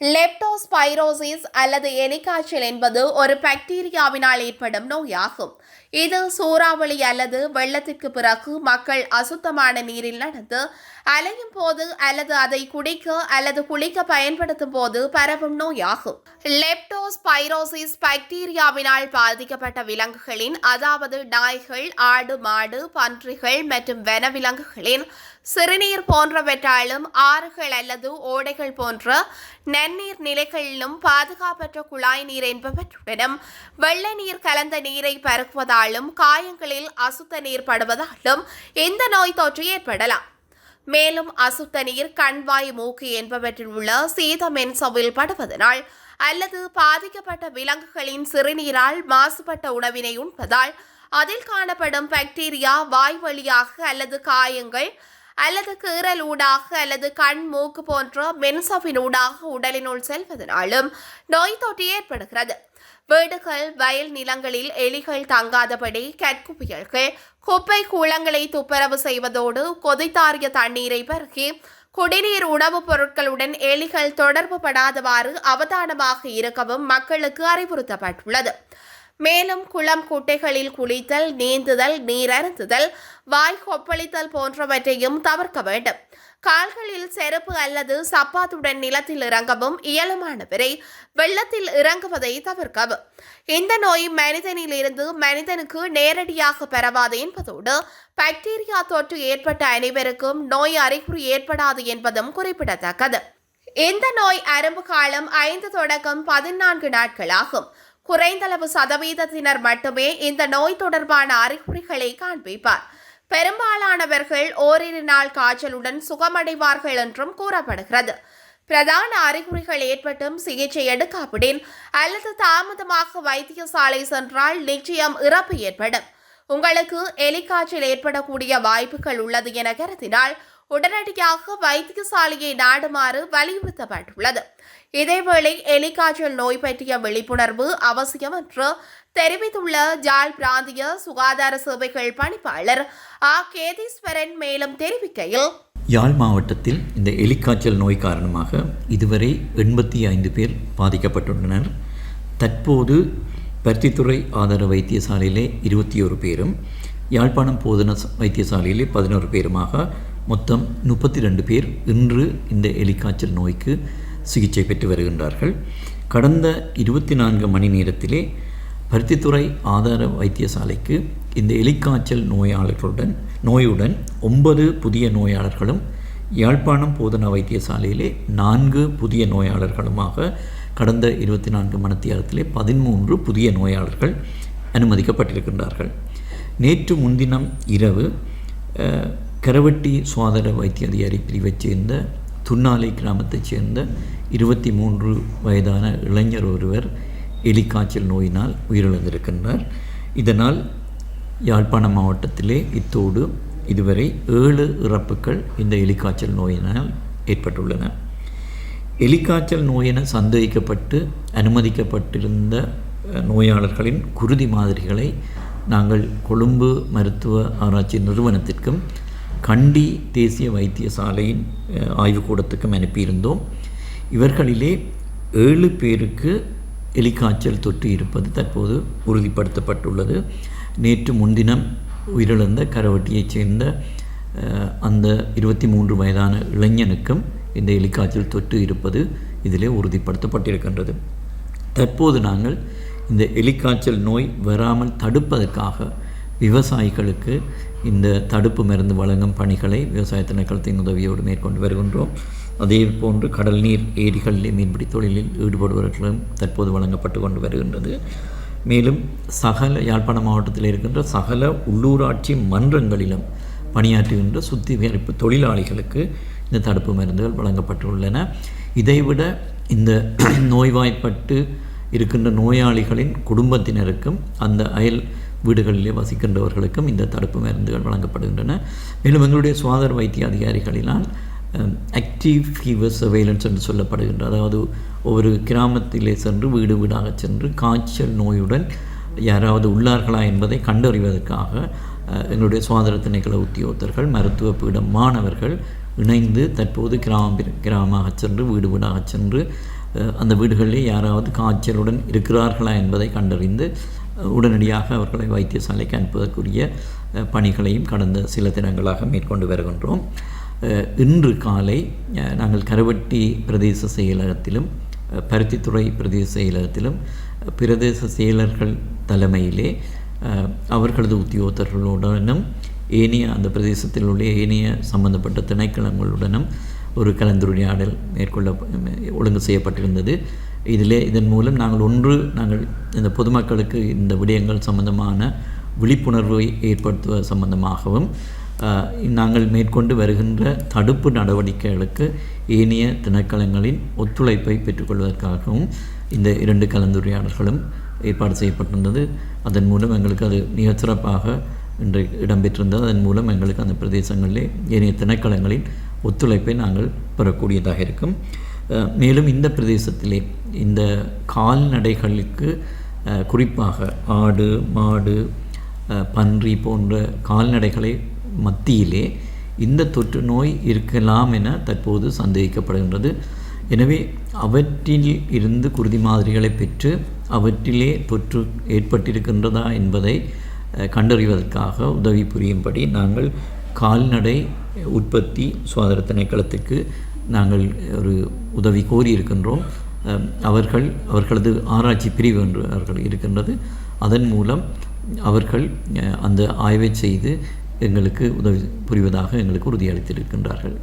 lepto leptospirosis அல்லது எலிக்காய்ச்சல் என்பது ஒரு பாக்டீரியாவினால் ஏற்படும் நோயாகும். இது சூறாவளி அல்லது வெள்ளத்திற்கு பிறகு மக்கள் அசுத்தமான நீரில் நடந்து அலையும் போது அல்லது அதை குடிக்க அல்லது குளிக்க பயன்படுத்தும் போது பரவும் நோயாகும். லெப்டோஸ்பைரோசிஸ் பாக்டீரியாவினால் பாதிக்கப்பட்ட விலங்குகளின் அதாவது நாய்கள் ஆடு மாடு பன்றிகள் மற்றும் வனவிலங்குகளின் சிறுநீர் போன்றவற்றாலும் ஆறுகள் அல்லது ஓடைகள் போன்ற நன்னீர் நிலை நிலைகளிலும் பாதுகாப்பற்ற குழாய் நீர் என்பவற்றுடனும் வெள்ள நீர் கலந்த நீரை பருகுவதாலும் காயங்களில் அசுத்த நீர் படுவதாலும் இந்த நோய் தொற்று ஏற்படலாம். மேலும் அசுத்த நீர் கண்வாய் மூக்கு என்பவற்றில் உள்ள சீதமென்சவில் படுவதனால் அல்லது பாதிக்கப்பட்ட விலங்குகளின் சிறுநீரால் மாசுபட்ட உணவினை உண்பதால் அதில் காணப்படும் பாக்டீரியா வாய் வழியாக அல்லது காயங்கள் அல்லது கீறல் ஊடாக அல்லது கண் மூக்கு போன்ற மென்சவினூடாக உடலினுள் செல்வதனாலும் நோய் தொற்று ஏற்படுகிறது. வீடுகள் வயல் நிலங்களில் எலிகள் தங்காதபடி கற்குப்பியல்கள் குப்பை கூளங்களை துப்புரவு செய்வதோடு கொதித்தாறிய தண்ணீரை பருகி குடிநீர் உணவுப் பொருட்களுடன் எலிகள் தொடர்பு படாதவாறு அவதானமாக இருக்கவும் மக்களுக்கு அறிவுறுத்தப்பட்டுள்ளது. மேலும் குளம் குட்டைகளில் குளித்தல் நீந்துதல் நீரருந்துதல் வாய் கொப்பளித்தல் போன்றவற்றையும் தவிர்க்க வேண்டும். கால்களில் செருப்பு அல்லது சப்பாத்துடன் நிலத்தில் இறங்கவும் இயலுமானவரை வெள்ளத்தில் இறங்குவதை தவிர்க்கவும். இந்த நோய் மனிதனில் இருந்து மனிதனுக்கு நேரடியாக பரவாது என்பதோடு பாக்டீரியா தொற்று ஏற்பட்ட அனைவருக்கும் நோய் அறிகுறி ஏற்படாது என்பதும் குறிப்பிடத்தக்கது. இந்த நோய் அரும்பு காலம் ஐந்து தொடக்கம் பதினான்கு நாட்களாகும். குறைந்தளவு சதவீதத்தினர் மட்டுமே இந்த நோய் தொடர்பான அறிகுறிகளை காண்பிப்பார். பெரும்பாலானவர்கள் ஓரிரு நாள் காய்ச்சலுடன் சுகமடைவார்கள் என்றும் கூறப்படுகிறது. பிரதான அறிகுறிகள் ஏற்பட்டும் சிகிச்சை எடுக்காவிடின் அல்லது தாமதமாக வைத்தியசாலை சென்றால் நிச்சயம் இறப்பு ஏற்படும். உங்களுக்கு எலிக்காய்ச்சல் ஏற்படக்கூடிய வாய்ப்புகள் உள்ளது என கருதினால் உடனடியாக வைத்தியசாலையை நாடுமாறு வலியுறுத்தப்பட்டுள்ளது. இதேவேளை எலிக்காய்ச்சல் நோய் பற்றிய விழிப்புணர்வு அவசியம் என்று தெரிவித்துள்ள ஜாழ் பிராந்திய சுகாதார சேவைகள் பணிப்பாளர் ஆ. கேதீஸ்வரன் மேலும் தெரிவிக்கையில் யாழ் மாவட்டத்தில் இந்த எலிக்காய்ச்சல் நோய் காரணமாக இதுவரை எண்பத்தி ஐந்து பேர் பாதிக்கப்பட்டுள்ளனர். தற்போது பருத்தித்துறை ஆதார வைத்தியசாலையிலே இருபத்தி ஒரு பேரும் யாழ்ப்பாணம் போதன வைத்தியசாலையிலே பதினோரு பேருமாக மொத்தம் முப்பத்தி ரெண்டு பேர் இன்று இந்த எலிக்காய்ச்சல் நோய்க்கு சிகிச்சை பெற்று வருகின்றார்கள். கடந்த இருபத்தி நான்கு மணி நேரத்திலே பருத்தித்துறை ஆதார வைத்தியசாலைக்கு இந்த எலிக்காய்ச்சல் நோயாளர்களுடன் நோயுடன் ஒன்பது புதிய நோயாளர்களும் யாழ்ப்பாணம் போதனா வைத்தியசாலையிலே நான்கு புதிய நோயாளர்களுமாக கடந்த இருபத்தி நான்கு மணித்தியாரத்திலே பதிமூன்று புதிய நோயாளர்கள் அனுமதிக்கப்பட்டிருக்கின்றார்கள். நேற்று முன்தினம் இரவு கரவட்டி சுவாதர வைத்திய அதிகாரி பிரிவைச் சேர்ந்த துன்னாலை கிராமத்தைச் சேர்ந்த இருபத்தி மூன்று வயதான இளைஞர் ஒருவர் எலிக்காய்ச்சல் நோயினால் உயிரிழந்திருக்கின்றார். இதனால் யாழ்ப்பாணம் மாவட்டத்திலே இத்தோடு இதுவரை ஏழு இறப்புகள் இந்த எலிக்காய்ச்சல் நோயினால் ஏற்பட்டுள்ளன. எலிக்காய்ச்சல் நோயென சந்தேகிக்கப்பட்டு அனுமதிக்கப்பட்டிருந்த நோயாளர்களின் குருதி மாதிரிகளை நாங்கள் கொழும்பு மருத்துவ ஆராய்ச்சி நிறுவனத்திற்கும் கண்டி தேசிய வைத்தியசாலையின் ஆய்வுக்கூடத்துக்கும் அனுப்பியிருந்தோம். இவர்களிலே ஏழு பேருக்கு எலிக்காய்ச்சல் தொற்று இருப்பது தற்போது உறுதிப்படுத்தப்பட்டுள்ளது. நேற்று முன்தினம் உயிரிழந்த கரவட்டியைச் சேர்ந்த அந்த இருபத்தி மூன்று வயதான இளைஞனுக்கும் இந்த எலிக்காய்ச்சல் தொற்று இருப்பது இதிலே உறுதிப்படுத்தப்பட்டிருக்கின்றது. தற்போது நாங்கள் இந்த எலிக்காய்ச்சல் நோய் வராமல் தடுப்பதற்காக விவசாயிகளுக்கு இந்த தடுப்பு மருந்து வழங்கும் பணிகளை விவசாய திணைக்களத்தின் உதவியோடு மேற்கொண்டு வருகின்றோம். அதே போன்று கடல் நீர் ஏரிகளிலே மீன்பிடி தொழிலில் ஈடுபடுபவர்களும் தற்போது வழங்கப்பட்டு கொண்டு வருகின்றது. மேலும் சகல யாழ்ப்பாணம் மாவட்டத்தில் இருக்கின்ற சகல உள்ளூராட்சி மன்றங்களிலும் பணியாற்றுகின்ற சுத்திகரிப்பு தொழிலாளிகளுக்கு இந்த தடுப்பு மருந்துகள் வழங்கப்பட்டுள்ளன. இதைவிட இந்த நோய்வாய்ப்பட்டு இருக்கின்ற நோயாளிகளின் குடும்பத்தினருக்கும் அந்த அயல் வீடுகளிலே வசிக்கின்றவர்களுக்கும் இந்த தடுப்பு மருந்துகள் வழங்கப்படுகின்றன. மேலும் எங்களுடைய சுகாதார வைத்திய அதிகாரிகளினால் ஆக்டிவ் ஃபீவர் சர்வேலன்ஸ் என்று சொல்லப்படுகின்ற அதாவது ஒவ்வொரு கிராமத்திலே சென்று வீடு வீடாக சென்று காய்ச்சல் நோயுடன் யாராவது உள்ளார்களா என்பதை கண்டறிவதற்காக எங்களுடைய சுகாதார திணைக்கள உத்தியோகத்தர்கள் மருத்துவ பீடம் மாணவர்கள் இணைந்து தற்போது கிராம கிராமமாக சென்று வீடு வீடாக சென்று அந்த வீடுகளில் யாராவது காய்ச்சலுடன் இருக்கிறார்களா என்பதை கண்டறிந்து உடனடியாக அவர்களை வைத்தியசாலைக்கு அனுப்புவதற்குரிய பணிகளையும் கடந்த சில தினங்களாக மேற்கொண்டு வருகின்றோம். இன்று காலை நாங்கள் கருவட்டி பிரதேச செயலகத்திலும் பருத்தித்துறை பிரதேச செயலகத்திலும் பிரதேச செயலர்கள் தலைமையிலே அவர்களது உத்தியோகத்தர்களுடனும் ஏனைய அந்த பிரதேசத்தில் உள்ள ஏனைய சம்பந்தப்பட்ட திணைக்களங்களுடனும் ஒரு கலந்துரையாடல் மேற்கொள்ள ஒழுங்கு செய்யப்பட்டிருந்தது. இதிலே இதன் மூலம் நாங்கள் ஒன்று நாங்கள் இந்த பொதுமக்களுக்கு இந்த விடயங்கள் சம்பந்தமான விழிப்புணர்வை ஏற்படுத்துவது சம்பந்தமாகவும் நாங்கள் மேற்கொண்டு வருகின்ற தடுப்பு நடவடிக்கைகளுக்கு ஏனைய திணைக்களங்களின் ஒத்துழைப்பை பெற்றுக்கொள்வதற்காகவும் இந்த இரண்டு கலந்துரையாடல்களும் ஏற்பாடு செய்யப்பட்டிருந்தது. அதன் மூலம் எங்களுக்கு அது மிக சிறப்பாக இன்று இடம்பெற்றிருந்தது. அதன் மூலம் எங்களுக்கு அந்த பிரதேசங்களிலே ஏனைய திணைக்களங்களின் ஒத்துழைப்பை நாங்கள் பெறக்கூடியதாக இருக்கும். மேலும் இந்த பிரதேசத்திலே இந்த கால்நடைகளுக்கு குறிப்பாக ஆடு மாடு பன்றி போன்ற கால்நடைகளை மத்தியிலே இந்த தொற்று நோய் இருக்கலாம் என தற்போது சந்தேகிக்கப்படுகின்றது. எனவே அவற்றில் இருந்து குருதி மாதிரிகளை பெற்று அவற்றிலே தொற்று ஏற்பட்டிருக்கின்றதா என்பதை கண்டறிவதற்காக உதவி புரியும்படி நாங்கள் கால்நடை உற்பத்தி சுகாதார திணைக்களத்துக்கு நாங்கள் ஒரு உதவி கோரியிருக்கின்றோம். அவர்கள் அவர்களது ஆராய்ச்சி பிரிவு என்று அவர்கள் இருக்கின்றது. அதன் மூலம் அவர்கள் அந்த ஆய்வை செய்து எங்களுக்கு உதவி புரிவதாக எங்களுக்கு உறுதியளித்திருக்கின்றார்கள்.